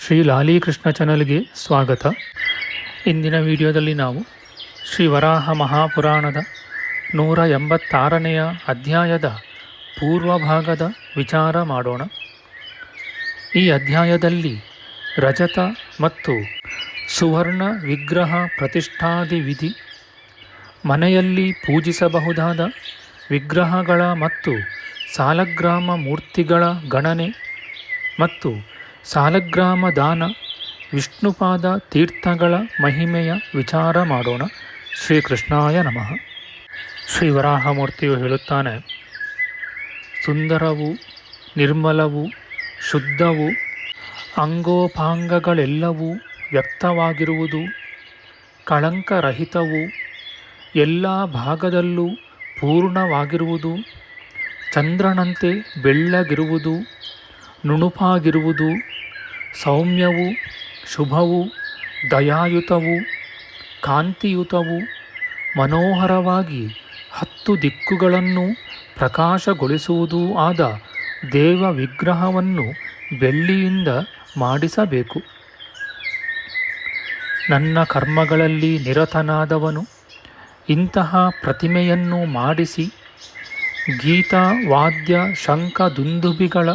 ಶ್ರೀ ಲಾಲೀಕೃಷ್ಣ ಚಾನಲ್ಗೆ ಸ್ವಾಗತ. ಇಂದಿನ ವಿಡಿಯೋದಲ್ಲಿ ನಾವು ಶ್ರೀ ವರಾಹ ಮಹಾಪುರಾಣದ ನೂರ ಎಂಬತ್ತಾರನೆಯ ಅಧ್ಯಾಯದ ಪೂರ್ವಭಾಗದ ವಿಚಾರ ಮಾಡೋಣ. ಈ ಅಧ್ಯಾಯದಲ್ಲಿ ರಜತ ಮತ್ತು ಸುವರ್ಣ ವಿಗ್ರಹ ಪ್ರತಿಷ್ಠಾದಿ ವಿಧಿ, ಮನೆಯಲ್ಲಿ ಪೂಜಿಸಬಹುದಾದ ವಿಗ್ರಹಗಳ ಮತ್ತು ಸಾಲಗ್ರಾಮ ಮೂರ್ತಿಗಳ ಗಣನೆ ಮತ್ತು ಸಾಲಗ್ರಾಮ ದಾನ ವಿಷ್ಣುಪಾದ ತೀರ್ಥಗಳ ಮಹಿಮೆಯ ವಿಚಾರ ಮಾಡೋಣ. ಶ್ರೀಕೃಷ್ಣಾಯ ನಮಃ. ಶ್ರೀ ವರಾಹಮೂರ್ತಿಯು ಹೇಳುತ್ತಾನೆ, ಸುಂದರವು, ನಿರ್ಮಲವು, ಶುದ್ಧವು, ಅಂಗೋಪಾಂಗಗಳೆಲ್ಲವೂ ವ್ಯಕ್ತವಾಗಿರುವುದು, ಕಳಂಕರಹಿತವು, ಎಲ್ಲ ಭಾಗದಲ್ಲೂ ಪೂರ್ಣವಾಗಿರುವುದು, ಚಂದ್ರನಂತೆ ಬೆಳ್ಳಗಿರುವುದು ನುಣುಪಾಗಿರುವುದು, ಸೌಮ್ಯವು, ಶುಭವು, ದಯಾಯುತವು, ಕಾಂತಿಯುತವು, ಮನೋಹರವಾಗಿ ಹತ್ತು ದಿಕ್ಕುಗಳನ್ನು ಪ್ರಕಾಶಗೊಳಿಸುವುದೂ ಆದ ದೇವ ವಿಗ್ರಹವನ್ನು ಬೆಳ್ಳಿಯಿಂದ ಮಾಡಿಸಬೇಕು. ನನ್ನ ಕರ್ಮಗಳಲ್ಲಿ ನಿರತನಾದವನು, ಇಂತಹ ಪ್ರತಿಮೆಯನ್ನು ಮಾಡಿಸಿ ಗೀತ, ವಾದ್ಯ, ಶಂಖ, ದುಂದುಬಿಗಳ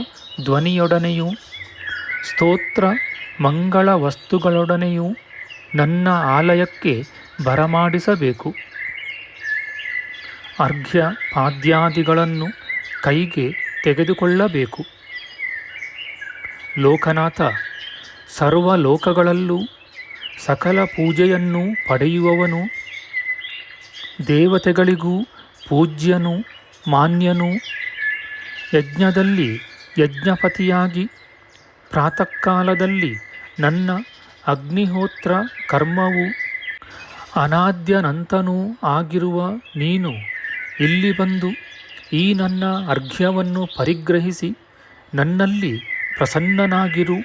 ಧ್ವನಿಯೊಡನೆಯೂ, ಸ್ತೋತ್ರ, ಮಂಗಳ ವಸ್ತುಗಳೊಡನೆಯೂ ನನ್ನ ಆಲಯಕ್ಕೆ ಬರಮಾಡಿಸಬೇಕು. ಅರ್ಘ್ಯ ಪಾದ್ಯಾದಿಗಳನ್ನು ಕೈಗೆ ತೆಗೆದುಕೊಳ್ಳಬೇಕು. ಲೋಕನಾಥ ಸರ್ವ ಲೋಕಗಳಲ್ಲೂ ಸಕಲ ಪೂಜೆಯನ್ನು ಪಡೆಯುವವನು, ದೇವತೆಗಳಿಗೂ ಪೂಜ್ಯನು ಮಾನ್ಯನು ಯಜ್ಞದಲ್ಲಿ ಯಜ್ಞಪತಿಯಾಗಿ, ಪ್ರಾತಃಕಾಲದಲ್ಲಿ ನನ್ನ ಅಗ್ನಿಹೋತ್ರ ಕರ್ಮವು ಅನಾದ್ಯನಂತನೂ ಆಗಿರುವ ನೀನು ಇಲ್ಲಿ ಬಂದು ಈ ನನ್ನ ಅರ್ಘ್ಯವನ್ನು ಪರಿಗ್ರಹಿಸಿ ನನ್ನಲ್ಲಿ ಪ್ರಸನ್ನನಾಗಿರು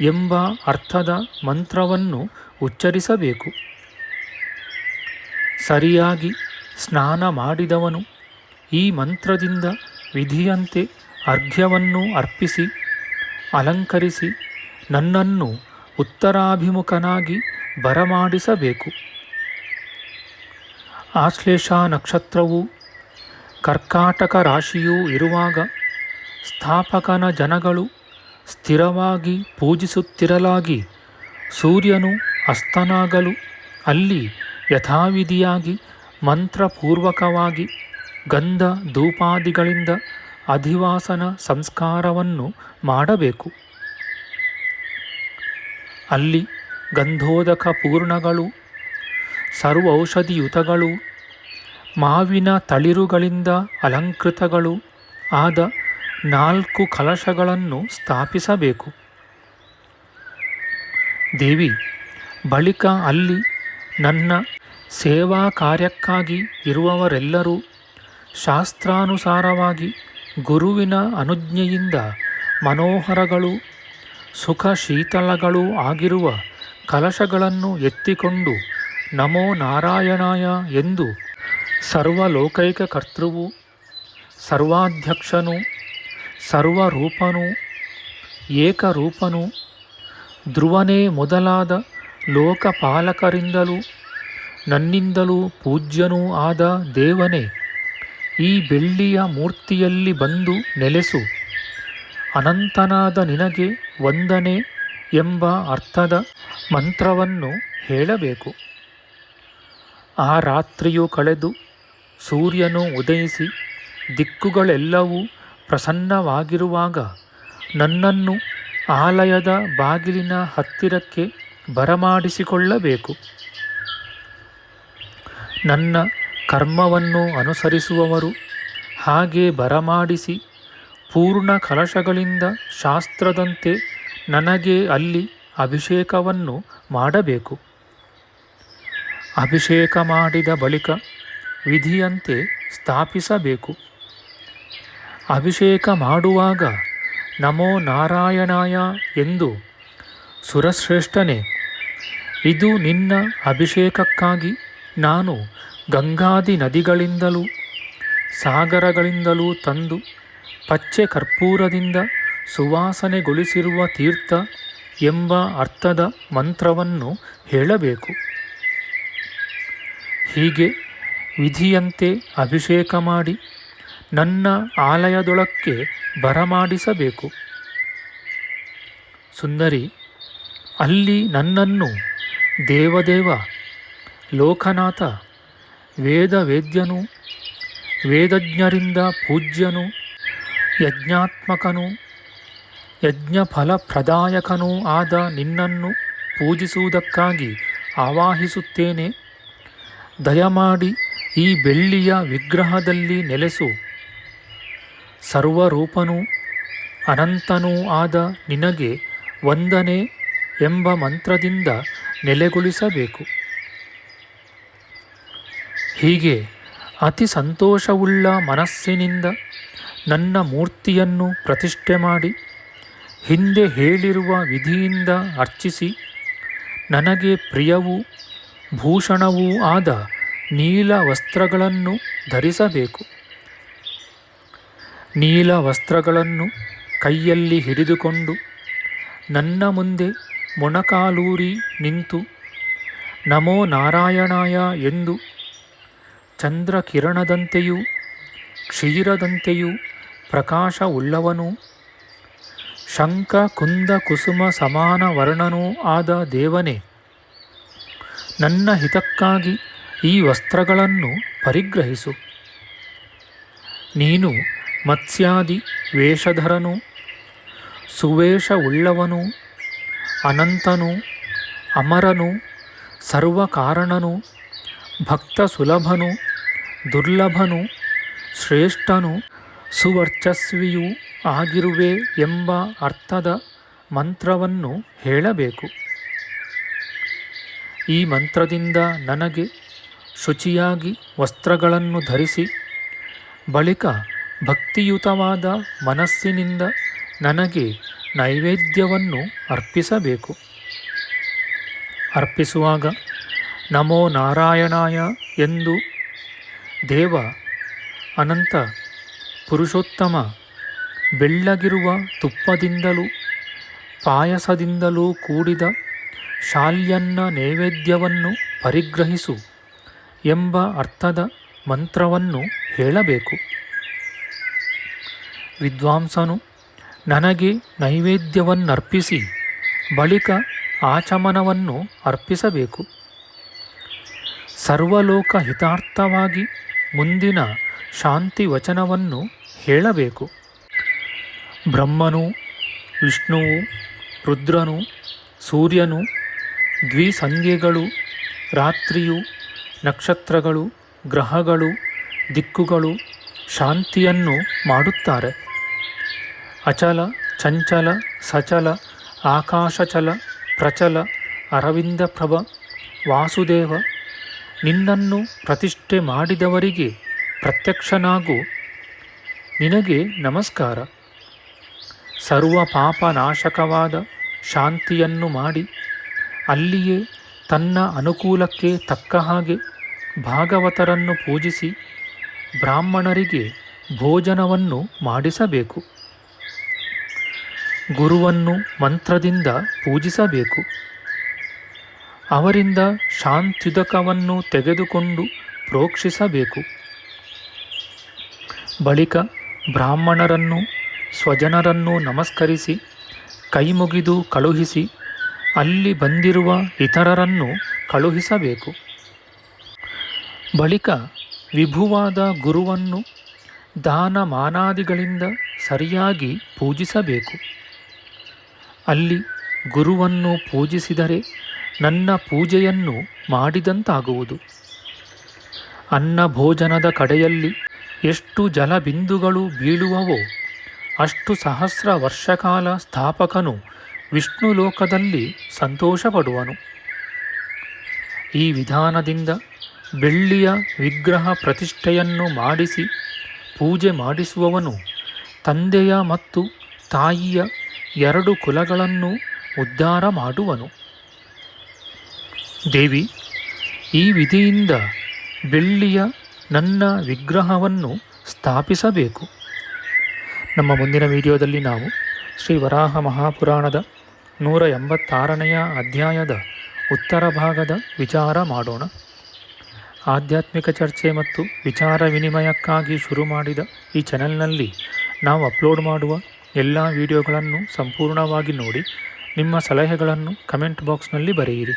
ಎಂಬ ಅರ್ಥದ ಮಂತ್ರವನ್ನು ಉಚ್ಚರಿಸಬೇಕು. ಸರಿಯಾಗಿ ಸ್ನಾನ ಮಾಡಿದವನು ಈ ಮಂತ್ರದಿಂದ ವಿಧಿಯಂತೆ ಅರ್ಘ್ಯವನ್ನು ಅರ್ಪಿಸಿ, ಅಲಂಕರಿಸಿ, ನನ್ನನ್ನು ಉತ್ತರಾಭಿಮುಖನಾಗಿ ಬರಮಾಡಿಸಬೇಕು. ಆಶ್ಲೇಷ ನಕ್ಷತ್ರವು ಕರ್ಕಾಟಕ ರಾಶಿಯೂ ಇರುವಾಗ ಸ್ಥಾಪಕನ ಜನಗಳು ಸ್ಥಿರವಾಗಿ ಪೂಜಿಸುತ್ತಿರಲಾಗಿ ಸೂರ್ಯನು ಅಸ್ತನಾಗಲು ಅಲ್ಲಿ ಯಥಾವಿಧಿಯಾಗಿ ಮಂತ್ರಪೂರ್ವಕವಾಗಿ ಗಂಧ ಧೂಪಾದಿಗಳಿಂದ ಅಧಿವಾಸನ ಸಂಸ್ಕಾರವನ್ನು ಮಾಡಬೇಕು. ಅಲ್ಲಿ ಗಂಧೋದಕ ಪೂರ್ಣಗಳು, ಸರ್ವೌಷಧಿಯುತಗಳು, ಮಾವಿನ ತಳಿರುಗಳಿಂದ ಅಲಂಕೃತಗಳು ಆದ ನಾಲ್ಕು ಕಲಶಗಳನ್ನು ಸ್ಥಾಪಿಸಬೇಕು. ದೇವಿ, ಬಳಿಕ ಅಲ್ಲಿ ನನ್ನ ಸೇವಾ ಕಾರ್ಯಕ್ಕಾಗಿ ಇರುವವರೆಲ್ಲರೂ ಶಾಸ್ತ್ರಾನುಸಾರವಾಗಿ ಗುರುವಿನ ಅನುಜ್ಞೆಯಿಂದ ಮನೋಹರಗಳು, ಸುಖ ಶೀತಲಗಳೂ ಆಗಿರುವ ಕಲಶಗಳನ್ನು ಎತ್ತಿಕೊಂಡು ನಮೋ ನಾರಾಯಣಾಯ ಎಂದು ಸರ್ವಲೋಕೈಕ ಕರ್ತೃವು, ಸರ್ವಾಧ್ಯಕ್ಷನು, ಸರ್ವರೂಪನು, ಏಕರೂಪನು, ಧ್ರುವನೇ ಮೊದಲಾದ ಲೋಕಪಾಲಕರಿಂದಲೂ ನನ್ನಿಂದಲೂ ಪೂಜ್ಯನೂ ಆದ ದೇವನೇ ಈ ಬೆಳ್ಳಿಯ ಮೂರ್ತಿಯಲ್ಲಿ ಬಂದು ನೆಲೆಸು. ಅನಂತನಾದ ನಿನಗೆ ವಂದನೆ ಎಂಬ ಅರ್ಥದ ಮಂತ್ರವನ್ನು ಹೇಳಬೇಕು. ಆ ರಾತ್ರಿಯು ಕಳೆದು ಸೂರ್ಯನು ಉದಯಿಸಿ ದಿಕ್ಕುಗಳೆಲ್ಲವೂ ಪ್ರಸನ್ನವಾಗಿರುವಾಗ ನನ್ನನ್ನು ಆಲಯದ ಬಾಗಿಲಿನ ಹತ್ತಿರಕ್ಕೆ ಬರಮಾಡಿಸಿಕೊಳ್ಳಬೇಕು. ನನ್ನ ಕರ್ಮವನ್ನು ಅನುಸರಿಸುವವರು, ಹಾಗೆ ಬರಮಾಡಿಸಿ ಪೂರ್ಣ ಕಲಶಗಳಿಂದ ಶಾಸ್ತ್ರದಂತೆ ನನಗೆ ಅಲ್ಲಿ ಅಭಿಷೇಕವನ್ನು ಮಾಡಬೇಕು. ಅಭಿಷೇಕ ಮಾಡಿದ ಬಳಿಕ ವಿಧಿಯಂತೆ ಸ್ಥಾಪಿಸಬೇಕು. ಅಭಿಷೇಕ ಮಾಡುವಾಗ ನಮೋ ನಾರಾಯಣಾಯ ಎಂದು ಸುರಶ್ರೇಷ್ಠನೇ, ಇದು ನಿನ್ನ ಅಭಿಷೇಕಕ್ಕಾಗಿ ನಾನು ಗಂಗಾದಿ ನದಿಗಳಿಂದಲೂ, ಸಾಗರಗಳಿಂದಲೂ ತಂದು ಪಚ್ಚೆ ಕರ್ಪೂರದಿಂದ ಸುವಾಸನೆಗೊಳಿಸಿರುವ ತೀರ್ಥ ಎಂಬ ಅರ್ಥದ ಮಂತ್ರವನ್ನು ಹೇಳಬೇಕು. ಹೀಗೆ ವಿಧಿಯಂತೆ ಅಭಿಷೇಕ ಮಾಡಿ ನನ್ನ ಆಲಯದೊಳಕ್ಕೆ ಬರಮಾಡಿಸಬೇಕು. ಸುಂದರಿ, ಅಲ್ಲಿ ನನ್ನನ್ನು ದೇವದೇವ ಲೋಕನಾಥ ವೇದವೇದ್ಯನು, ವೇದಜ್ಞರಿಂದ ಪೂಜ್ಯನು, ಯಜ್ಞಾತ್ಮಕನು, ಯಜ್ಞಫಲಪ್ರದಾಯಕನೂ ಆದ ನಿನ್ನನ್ನು ಪೂಜಿಸುವುದಕ್ಕಾಗಿ ಆವಾಹಿಸುತ್ತೇನೆ. ದಯಮಾಡಿ ಈ ಬೆಳ್ಳಿಯ ವಿಗ್ರಹದಲ್ಲಿ ನೆಲೆಸು. ಸರ್ವರೂಪನೂ ಅನಂತನೂ ಆದ ನಿನಗೆ ವಂದನೆ ಎಂಬ ಮಂತ್ರದಿಂದ ನೆಲೆಗೊಳಿಸಬೇಕು. ಹೀಗೆ ಅತಿ ಸಂತೋಷವುಳ್ಳ ಮನಸ್ಸಿನಿಂದ ನನ್ನ ಮೂರ್ತಿಯನ್ನು ಪ್ರತಿಷ್ಠೆ ಮಾಡಿ ಹಿಂದೆ ಹೇಳಿರುವ ವಿಧಿಯಿಂದ ಅರ್ಚಿಸಿ ನನಗೆ ಪ್ರಿಯವೂ ಭೂಷಣವೂ ಆದ ನೀಲ ವಸ್ತ್ರಗಳನ್ನು ಧರಿಸಬೇಕು. ನೀಲ ವಸ್ತ್ರಗಳನ್ನು ಕೈಯಲ್ಲಿ ಹಿಡಿದುಕೊಂಡು ನನ್ನ ಮುಂದೆ ಮೊಣಕಾಲೂರಿ ನಿಂತು ನಮೋ ನಾರಾಯಣಾಯ ಎಂದು ಚಂದ್ರಕಿರಣದಂತೆಯೂ, ಕ್ಷೀರದಂತೆಯೂ ಪ್ರಕಾಶವುಳ್ಳವನೂ ಶಂಖ, ಕುಂದ, ಕುಸುಮ, ಸಮಾನ ವರ್ಣನೂ ಆದ ದೇವನೇ. ನನ್ನ ಹಿತಕ್ಕಾಗಿ ಈ ವಸ್ತ್ರಗಳನ್ನು ಪರಿಗ್ರಹಿಸು. ನೀನು ಮತ್ಸ್ಯಾದಿ, ವೇಷಧರನು ಸುವೇಷವುಳ್ಳವನು ಅನಂತನು, ಅಮರನು, ಸರ್ವಕಾರಣನು. ಭಕ್ತ ಸುಲಭನು ದುರ್ಲಭನು, ಶ್ರೇಷ್ಠನು, ಸುವರ್ಚಸ್ವಿಯೂ ಆಗಿರುವೆ ಎಂಬ ಅರ್ಥದ ಮಂತ್ರವನ್ನು ಹೇಳಬೇಕು. ಈ ಮಂತ್ರದಿಂದ ನನಗೆ ಶುಚಿಯಾಗಿ ವಸ್ತ್ರಗಳನ್ನು ಧರಿಸಿ, ಬಳಿಕ ಭಕ್ತಿಯುತವಾದ ಮನಸ್ಸಿನಿಂದ ನನಗೆ ನೈವೇದ್ಯವನ್ನು ಅರ್ಪಿಸಬೇಕು. ಅರ್ಪಿಸುವಾಗ ನಮೋ ನಾರಾಯಣಾಯ ಎಂದು ದೇವ ಅನಂತ ಪುರುಷೋತ್ತಮ ಬೆಳ್ಳಗಿರುವ ತುಪ್ಪದಿಂದಲೂ ಪಾಯಸದಿಂದಲೂ ಕೂಡಿದ ಶಾಲ್ಯನ್ನ ನೈವೇದ್ಯವನ್ನು ಪರಿಗ್ರಹಿಸು ಎಂಬ ಅರ್ಥದ ಮಂತ್ರವನ್ನು ಹೇಳಬೇಕು. ವಿದ್ವಾಂಸನು, ನನಗೆ ನೈವೇದ್ಯವನ್ನರ್ಪಿಸಿ ಬಳಿಕ ಆಚಮನವನ್ನು ಅರ್ಪಿಸಬೇಕು. ಸರ್ವಲೋಕ ಹಿತಾರ್ಥವಾಗಿ ಮುಂದಿನ ಶಾಂತಿ ವಚನವನ್ನು ಹೇಳಬೇಕು. ಬ್ರಹ್ಮನು ವಿಷ್ಣುವು ರುದ್ರನು, ಸೂರ್ಯನು ದ್ವಿಸಂಧ್ಯೆಗಳು ರಾತ್ರಿಯು, ನಕ್ಷತ್ರಗಳು, ಗ್ರಹಗಳು, ದಿಕ್ಕುಗಳು ಶಾಂತಿಯನ್ನು ಮಾಡುತ್ತಾರೆ. ಅಚಲ, ಚಂಚಲ, ಸಚಲ, ಆಕಾಶಚಲ, ಪ್ರಚಲ, ಅರವಿಂದಪ್ರಭ, ವಾಸುದೇವ ನಿನ್ನನ್ನು ಪ್ರತಿಷ್ಠೆ ಮಾಡಿದವರಿಗೆ ಪ್ರತ್ಯಕ್ಷನಾಗು. ನಿನಗೆ ನಮಸ್ಕಾರ. ಸರ್ವ ಪಾಪ ನಾಶಕವಾದ ಶಾಂತಿಯನ್ನು ಮಾಡಿ, ಅಲ್ಲಿಯೇ ತನ್ನ ಅನುಕೂಲಕ್ಕೆ ತಕ್ಕ ಹಾಗೆ ಭಾಗವತರನ್ನು ಪೂಜಿಸಿ ಬ್ರಾಹ್ಮಣರಿಗೆ ಭೋಜನವನ್ನು ಮಾಡಿಸಬೇಕು. ಗುರುವನ್ನು ಮಂತ್ರದಿಂದ ಪೂಜಿಸಬೇಕು. ಅವರಿಂದ ಶಾಂತ್ಯುದಕವನ್ನು ತೆಗೆದುಕೊಂಡು ಪ್ರೋಕ್ಷಿಸಬೇಕು. ಬಳಿಕ ಬ್ರಾಹ್ಮಣರನ್ನು, ಸ್ವಜನರನ್ನು ನಮಸ್ಕರಿಸಿ, ಕೈಮುಗಿದು ಕಳುಹಿಸಿ, ಅಲ್ಲಿ ಬಂದಿರುವ ಇತರರನ್ನು ಕಳುಹಿಸಬೇಕು. ಬಳಿಕ ವಿಭುವಾದ ಗುರುವನ್ನು ದಾನ ಮಾನಾದಿಗಳಿಂದ ಸರಿಯಾಗಿ ಪೂಜಿಸಬೇಕು. ಅಲ್ಲಿ ಗುರುವನ್ನು ಪೂಜಿಸಿದರೆ ನನ್ನ ಪೂಜೆಯನ್ನು ಮಾಡಿದಂತಾಗುವುದು. ಅನ್ನ ಭೋಜನದ ಕಡೆಯಲ್ಲಿ ಎಷ್ಟು ಜಲಬಿಂದುಗಳು ಬೀಳುವವೋ, ಅಷ್ಟು ಸಹಸ್ರ ವರ್ಷಕಾಲ ಸ್ಥಾಪಕನು ವಿಷ್ಣು ಲೋಕದಲ್ಲಿ ಸಂತೋಷಪಡುವನು. ಈ ವಿಧಾನದಿಂದ ಬೆಳ್ಳಿಯ ವಿಗ್ರಹ ಪ್ರತಿಷ್ಠೆಯನ್ನು ಮಾಡಿಸಿ ಪೂಜೆ ಮಾಡಿಸುವವನು ತಂದೆಯ ಮತ್ತು ತಾಯಿಯ ಎರಡು ಕುಲಗಳನ್ನು ಉದ್ಧಾರ ಮಾಡುವನು. ದೇವಿ, ಈ ವಿಧಿಯಿಂದ ಬೆಳ್ಳಿಯ ನನ್ನ ವಿಗ್ರಹವನ್ನು ಸ್ಥಾಪಿಸಬೇಕು. ನಮ್ಮ ಮುಂದಿನ ವಿಡಿಯೋದಲ್ಲಿ ನಾವು ಶ್ರೀ ವರಾಹ ಮಹಾಪುರಾಣದ ನೂರ ಎಂಬತ್ತಾರನೆಯ ಅಧ್ಯಾಯದ ಉತ್ತರ ಭಾಗದ ವಿಚಾರ ಮಾಡೋಣ. ಆಧ್ಯಾತ್ಮಿಕ ಚರ್ಚೆ ಮತ್ತು ವಿಚಾರ ವಿನಿಮಯಕ್ಕಾಗಿ ಶುರು ಮಾಡಿದ ಈ ಚಾನೆಲ್ನಲ್ಲಿ ನಾವು ಅಪ್ಲೋಡ್ ಮಾಡುವ ಎಲ್ಲ ವಿಡಿಯೋಗಳನ್ನು ಸಂಪೂರ್ಣವಾಗಿ ನೋಡಿ, ನಿಮ್ಮ ಸಲಹೆಗಳನ್ನು ಕಮೆಂಟ್ ಬಾಕ್ಸ್ನಲ್ಲಿ ಬರೆಯಿರಿ.